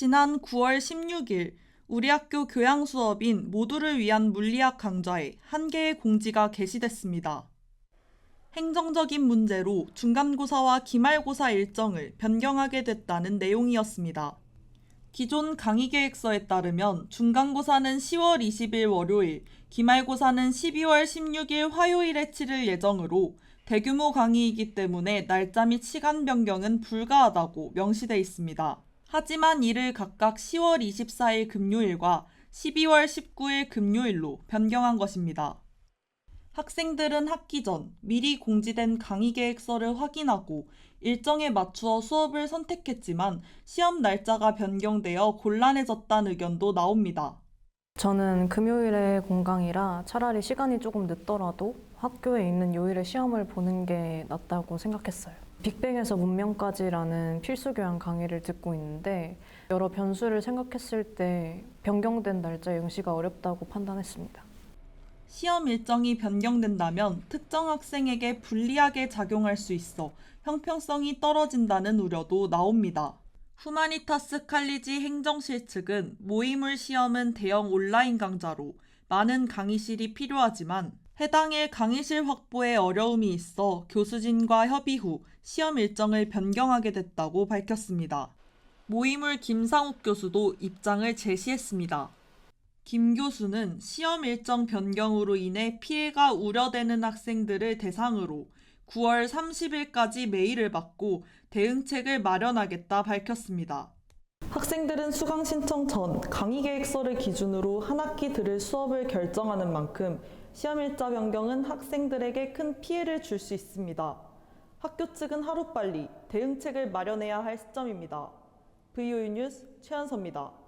지난 9월 16일 우리 학교 교양 수업인 모두를 위한 물리학 강좌에 한 개의 공지가 게시됐습니다. 행정적인 문제로 중간고사와 기말고사 일정을 변경하게 됐다는 내용이었습니다. 기존 강의 계획서에 따르면 중간고사는 10월 20일 월요일, 기말고사는 12월 16일 화요일에 치를 예정으로 대규모 강의이기 때문에 날짜 및 시간 변경은 불가하다고 명시돼 있습니다. 하지만 이를 각각 10월 24일 금요일과 12월 19일 금요일로 변경한 것입니다. 학생들은 학기 전 미리 공지된 강의 계획서를 확인하고 일정에 맞추어 수업을 선택했지만 시험 날짜가 변경되어 곤란해졌다는 의견도 나옵니다. 저는 금요일에 공강이라 차라리 시간이 조금 늦더라도 학교에 있는 요일에 시험을 보는 게 낫다고 생각했어요. 빅뱅에서 문명까지라는 필수 교양 강의를 듣고 있는데 여러 변수를 생각했을 때 변경된 날짜 응시가 어렵다고 판단했습니다. 시험 일정이 변경된다면 특정 학생에게 불리하게 작용할 수 있어 형평성이 떨어진다는 우려도 나옵니다. 후마니타스 칼리지 행정실 측은 모의물 시험은 대형 온라인 강좌로 많은 강의실이 필요하지만 해당일 강의실 확보에 어려움이 있어 교수진과 협의 후 시험 일정을 변경하게 됐다고 밝혔습니다. 모의물 김상욱 교수도 입장을 제시했습니다. 김 교수는 시험 일정 변경으로 인해 피해가 우려되는 학생들을 대상으로 9월 30일까지 메일을 받고 대응책을 마련하겠다 밝혔습니다. 학생들은 수강 신청 전 강의 계획서를 기준으로 한 학기 들을 수업을 결정하는 만큼 시험 일자 변경은 학생들에게 큰 피해를 줄 수 있습니다. 학교 측은 하루빨리 대응책을 마련해야 할 시점입니다. VOU 뉴스 최연서입니다.